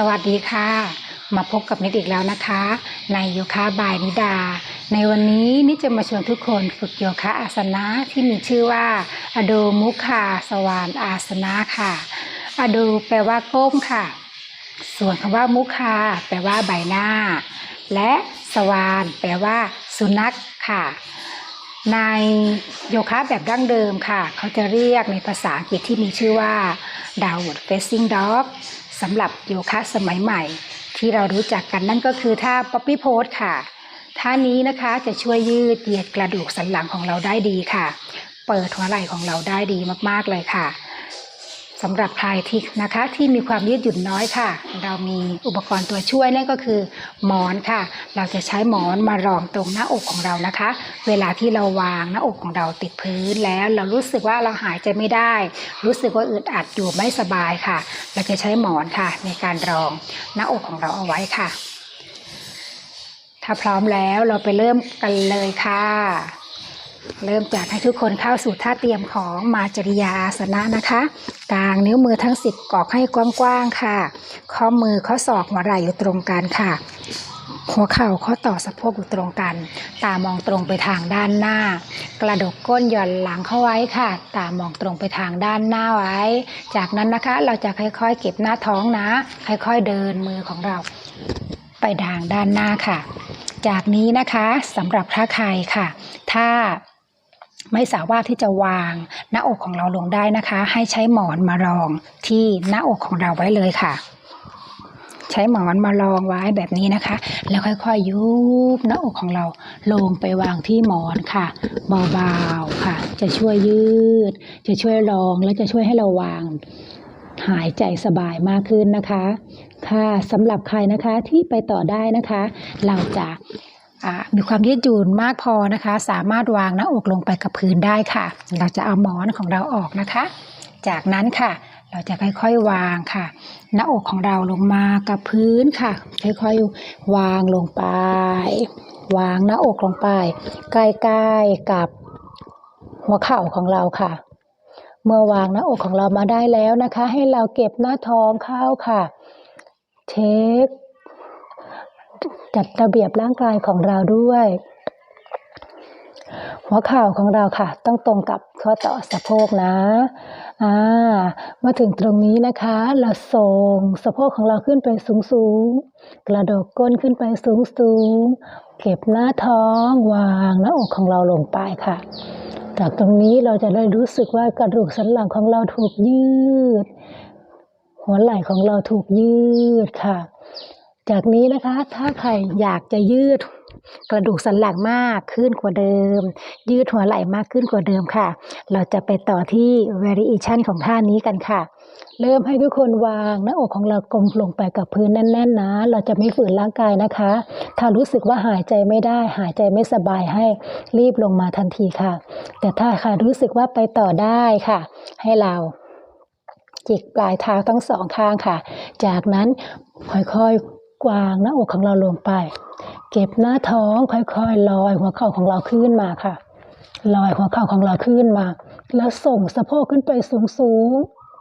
สวัสดีค่ะ มาพบกับนิดอีกแล้วนะคะ ในโยคะบายนิดา ในวันนี้นิดจะมาชวนทุกคนฝึกโยคะอาสนะที่มีชื่อว่าอโดมุคาสวานอาสนะค่ะ อโดแปลว่าก้มค่ะ ส่วนคำว่ามุคาแปลว่าใบหน้า และสวานแปลว่า สุนัขค่ะ ในโยคะแบบดั้งเดิมค่ะ เขาจะเรียกในภาษาอังกฤษที่มีชื่อว่า downward facing dog สำหรับโยคะสมัยใหม่ ที่เรารู้จักกันนั่นก็คือท่าป๊อปปี้โพสค่ะท่านี้นะคะจะช่วยยืดเหยียดกระดูกสันหลังของเราได้ดีค่ะ เปิดหัวไหล่ของเราได้ดีมากๆเลยค่ะ สำหรับใครที่นะคะที่มีความยืดหยุ่นน้อยค่ะ เรามีอุปกรณ์ตัวช่วยนั่นก็คือหมอนค่ะ เราจะใช้หมอนมารองตรงหน้าอกของเรานะคะ เวลาที่เราวางหน้าอกของเราติดพื้นแล้ว เรารู้สึกว่าเราหายใจไม่ได้ รู้สึกว่าอึดอัดอยู่ไม่สบายค่ะ เราจะใช้หมอนค่ะ ในการรองหน้าอกของเราเอาไว้ค่ะ ถ้าพร้อมแล้วเราไปเริ่มกันเลยค่ะ เริ่มจากให้ทุกคนเข้าสู่ท่าเตรียมของมาจริยาอาสนะนะคะกางนิ้วมือทั้งสิบกอกให้กว้างๆค่ะ ข้อมือข้อศอกหัวไหล่อยู่ตรงกันค่ะ หัวเข่าข้อต่อสะโพกอยู่ตรงกัน ตามองตรงไปทางด้านหน้า กระดกก้นหย่อนหลังเข้าไว้ค่ะ ตามองตรงไปทางด้านหน้าไว้ จากนั้นนะคะเราจะค่อยๆ เก็บหน้าท้องนะ ค่อยๆเดินมือของเรา ไปทางด้านหน้าค่ะ จากนี้นะคะสำหรับถ้าใครค่ะ ถ้าไม่สามารถที่จะวางหน้าอกของเราลงได้นะคะ ให้ใช้หมอนมารองที่หน้าอกของเราไว้เลยค่ะ ใช้หมอนมารองไว้แบบนี้นะคะ แล้วค่อยๆยุบหน้าอกของเราลงไปวางที่หมอนค่ะเบาๆค่ะ จะช่วยยืด จะช่วยรองและจะช่วยให้เราวาง หายใจสบายมากขึ้นนะคะ ค่ะสำหรับใครนะคะที่ไปต่อได้นะคะ เราจะมีความยืดหยุ่นมากพอนะคะ สามารถวางหน้าอกลงไปกับพื้นได้ค่ะ เราจะเอาหมอนของเราออกนะคะ จากนั้นค่ะ เราจะค่อยๆวางค่ะ หน้าอกของเราลงมากับพื้นค่ะ ค่อยๆวางลงไป วางหน้าอกลงไป ใกล้ๆกับหัวเข่าของเราค่ะ เมื่อวางหน้าอกของเรามาได้แล้วนะคะ ให้เราเก็บหน้าท้องเข้าค่ะ เช็ค จัดระเบียบร่างกายของเราด้วย หัวเข่าของเราค่ะ ต้องตรงกับข้อต่อสะโพกนะอ่ามาถึงตรงนี้นะคะ เราส่งสะโพกของเราขึ้นไปสูงสูงๆกระดดก้นขึ้นไปสูงสูงๆเก็บหน้าท้องวางหน้าอกของเราลงไปค่ะ จากตรงนี้เราจะได้รู้สึกว่ากระดูกสันหลังของเราถูกยืด หัวไหล่ของเราถูกยืดค่ะ จากนี้นะคะ ถ้าใครอยากจะยืด กระดูกสันหลังมากขึ้นกว่าเดิม ยืดหัวไหล่มากขึ้นกว่าเดิมค่ะ เราจะไปต่อที่ variation ของท่านี้กันค่ะ เริ่มให้ทุกคนวางหน้าอกของเรากลมลงไปกับพื้นแน่นๆนะ เราจะไม่ฝืนร่างกายนะคะ ถ้ารู้สึกว่าหายใจไม่ได้ หายใจไม่สบายให้รีบลงมาทันทีค่ะ แต่ถ้าค่ะรู้สึกว่าไปต่อได้ค่ะ ให้เราจิกปลายเท้าทั้งสองข้างค่ะ จากนั้นค่อยๆกวางหน้าอกของเราลงไป เก็บหน้าท้องค่อยๆลอยหัวเข่าของเราขึ้นมาค่ะ ลอยหัวเข่าของเราขึ้นมา แล้วส่งสะโพกขึ้นไปสูง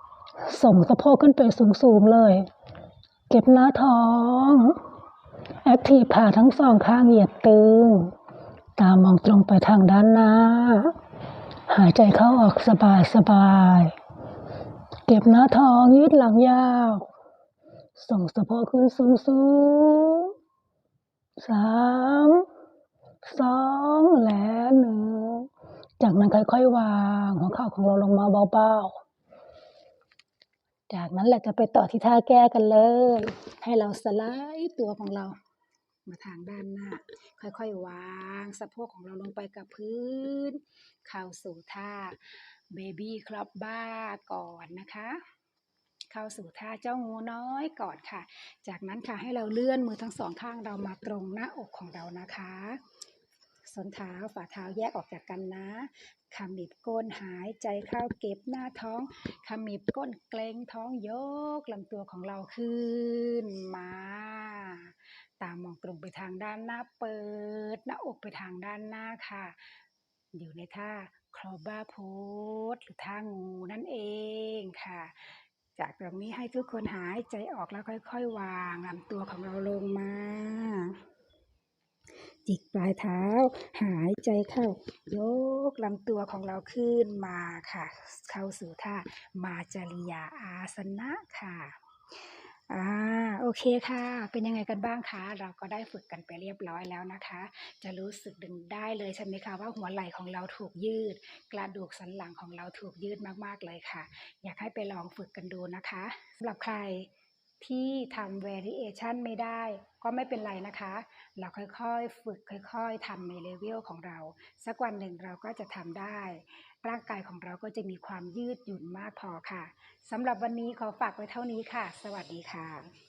ๆ ส่งสะโพกขึ้นไปสูงๆเลย เก็บหน้าท้องแอคทีฟขาทั้งสองข้างเหยียดตึง ตามองตรงไปทางด้านหน้า หายใจเข้าออกสบายสบายๆเก็บหน้าท้องยืดหลังยาว ส่งสะโพกขึ้นสูง สามสองและหนึ่งจากนั้นค่อยๆวางหัวเข่าของเราลงมาเบาๆ จากนั้นแหละจะไปต่อที่ท่าแก้กันเลย ให้เราสไลด์ตัวของเรา มาทางด้านหน้า ค่อยๆวางสะโพกของเราลงไปกับพื้น เข้าสู่ท่าเบบี้ครับบ้าก่อนนะคะ เข้าสู่ท่าเจ้างูน้อยก่อนค่ะ จากนั้นค่ะให้เราเลื่อนมือทั้งสองข้างเรามาตรงหน้าอกของเรานะคะส้นเท้าฝ่าเท้าแยกออกจากกันนะขมิบก้นหายใจเข้าเก็บหน้าท้องขมิบก้นเกรงท้องยกลำตัวของเราขึ้นมา ตามมองตรงไปทางด้านหน้าเปิด หน้าอกไปทางด้านหน้าค่ะ อยู่ในท่าคลอบาโพสหรือท่างูนั่นเองค่ะ จากตรงนี้ให้ทุกคนหายใจออกแล้วค่อย ๆ วางลำตัวของเราลงมา จิกปลายเท้า หายใจเข้า ยกลำตัวของเราขึ้นมาค่ะ เข้าสู่ท่ามาจาริยาอาสนะค่ะ อ่าโอเคค่ะ เป็นยังไงกันบ้างคะ เราก็ได้ฝึกกันไปเรียบร้อยแล้วนะคะ จะรู้สึกดึงได้เลยใช่ไหมคะว่าหัวไหล่ของเราถูกยืด กระดูกสันหลังของเราถูกยืดมากๆเลยค่ะ อยากให้ไปลองฝึกกันดูนะคะสำหรับใคร ที่ทำ variation ไม่ได้ก็ไม่เป็นไรนะคะ เราค่อยๆ ฝึกค่อยๆทำในเลเวลของเรา สักวันหนึ่งเราก็จะทำได้ ร่างกายของเราก็จะมีความยืดหยุ่นมากพอค่ะสำหรับวันนี้ขอฝากไว้เท่านี้ค่ะ สวัสดีค่ะ